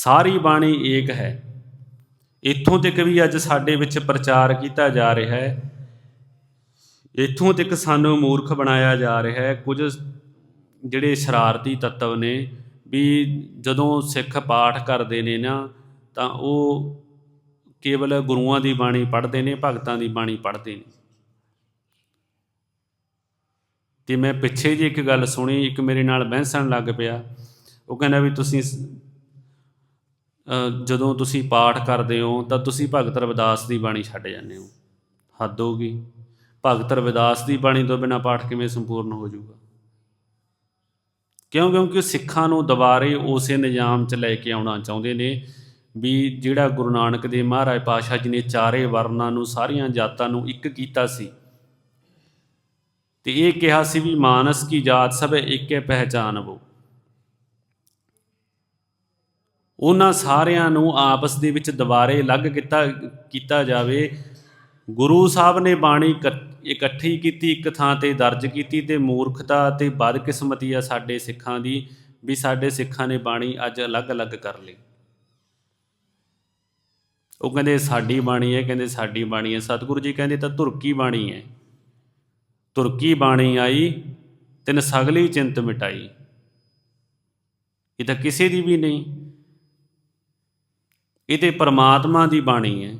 ਸਾਰੀ ਬਾਣੀ ਏਕ ਹੈ। ਇੱਥੋਂ ਤੱਕ ਵੀ ਅੱਜ ਸਾਡੇ ਵਿੱਚ ਪ੍ਰਚਾਰ ਕੀਤਾ ਜਾ ਰਿਹਾ ਹੈ। ਇੱਥੋਂ ਤੱਕ ਸਾਨੂੰ ਮੂਰਖ ਬਣਾਇਆ ਜਾ ਰਿਹਾ ਹੈ। ਕੁਝ ਜਿਹੜੇ ਸ਼ਰਾਰਤੀ ਤੱਤਵ ਨੇ ਵੀ ਜਦੋਂ ਸਿੱਖ ਪਾਠ ਕਰਦੇ ਨੇ ਨਾ, ਤਾਂ ਉਹ ਕੇਵਲ ਗੁਰੂਆਂ ਦੀ ਬਾਣੀ ਪੜ੍ਹਦੇ ਨੇ, ਭਗਤਾਂ ਦੀ ਬਾਣੀ ਪੜ੍ਹਦੇ ਨੇ। ਤੇ ਮੈਂ ਪਿੱਛੇ ਜੀ ਇੱਕ ਗੱਲ ਸੁਣੀ, ਇੱਕ ਮੇਰੇ ਨਾਲ ਬਹਿਸਣ ਲੱਗ ਪਿਆ। ਉਹ ਕਹਿੰਦਾ ਵੀ ਤੁਸੀਂ ਸ- ਜਦੋਂ ਤੁਸੀਂ ਪਾਠ ਕਰਦੇ ਹੋ ਤਾਂ ਤੁਸੀਂ ਭਗਤ ਰਵਿਦਾਸ ਦੀ ਬਾਣੀ ਛੱਡ ਜਾਂਦੇ ਹੋ। ਹੱਦ ਹੋ ਗਈ। ਭਗਤ ਰਵਿਦਾਸ ਦੀ ਬਾਣੀ ਤੋਂ ਬਿਨਾ ਪਾਠ ਕਿਵੇਂ ਸੰਪੂਰਨ ਹੋ ਜਾਊਗਾ? ਕਿਉਂ? ਕਿਉਂਕਿ ਸਿੱਖਾਂ ਨੂੰ ਦੁਬਾਰੇ ਉਸੇ ਨਿਜ਼ਾਮ 'ਚ ਲੈ ਕੇ ਆਉਣਾ ਚਾਹੁੰਦੇ ਨੇ ਵੀ ਜਿਹੜਾ ਗੁਰੂ ਨਾਨਕ ਦੇਵ ਮਹਾਰਾਜ ਪਾਤਸ਼ਾਹ ਜੀ ਨੇ ਚਾਰੇ ਵਰਨਾਂ ਨੂੰ, ਸਾਰੀਆਂ ਜਾਤਾਂ ਨੂੰ ਇੱਕ ਕੀਤਾ ਸੀ। ਤੇ ਇਹ ਕਿਹਾ ਸੀ ਵੀ ਮਾਨਸ ਕੀ ਜਾਤ ਸਭ ਇੱਕ ਇੱਕੇ ਪਹਿਚਾਨਬੋ ਉਹਨਾਂ ਸਾਰਿਆਂ ਨੂੰ ਆਪਸ ਦੇ ਵਿੱਚ ਦੁਬਾਰੇ ਅਲੱਗ ਕੀਤਾ ਕੀਤਾ ਜਾਵੇ। ਗੁਰੂ ਸਾਹਿਬ ਨੇ ਬਾਣੀ ਇਕ- ਇਕੱਠੀ ਕੀਤੀ, ਇੱਕ ਥਾਂ ਤੇ ਦਰਜ ਕੀਤੀ ਤੇ ਮੂਰਖਤਾ ਤੇ ਬਦਕਿਸਮਤੀ ਆ ਸਾਡੇ ਸਿੱਖਾਂ ਦੀ, ਵੀ ਸਾਡੇ ਸਿੱਖਾਂ ਨੇ ਬਾਣੀ ਅੱਜ ਅਲੱਗ-ਅਲੱਗ ਕਰ ਲਈ। ਉਹ ਕਹਿੰਦੇ, ਸਾਡੀ ਬਾਣੀ ਹੈ। ਕਹਿੰਦੇ, ਸਾਡੀ ਬਾਣੀ ਹੈ। ਸਤਿਗੁਰੂ ਜੀ ਕਹਿੰਦੇ, ਤਾਂ ਤੁਰਕੀ ਬਾਣੀ ਹੈ। ਤੁਰਕੀ ਬਾਣੀ ਆਈ, ਤਿੰਨ ਸਗਲੀ ਚਿੰਤ ਮਿਟਾਈ। ਇਹ ਤਾਂ ਕਿਸੇ ਦੀ ਵੀ ਨਹੀਂ। ਇਹ ਤੇ ਪਰਮਾਤਮਾ ਦੀ ਬਾਣੀ ਹੈ।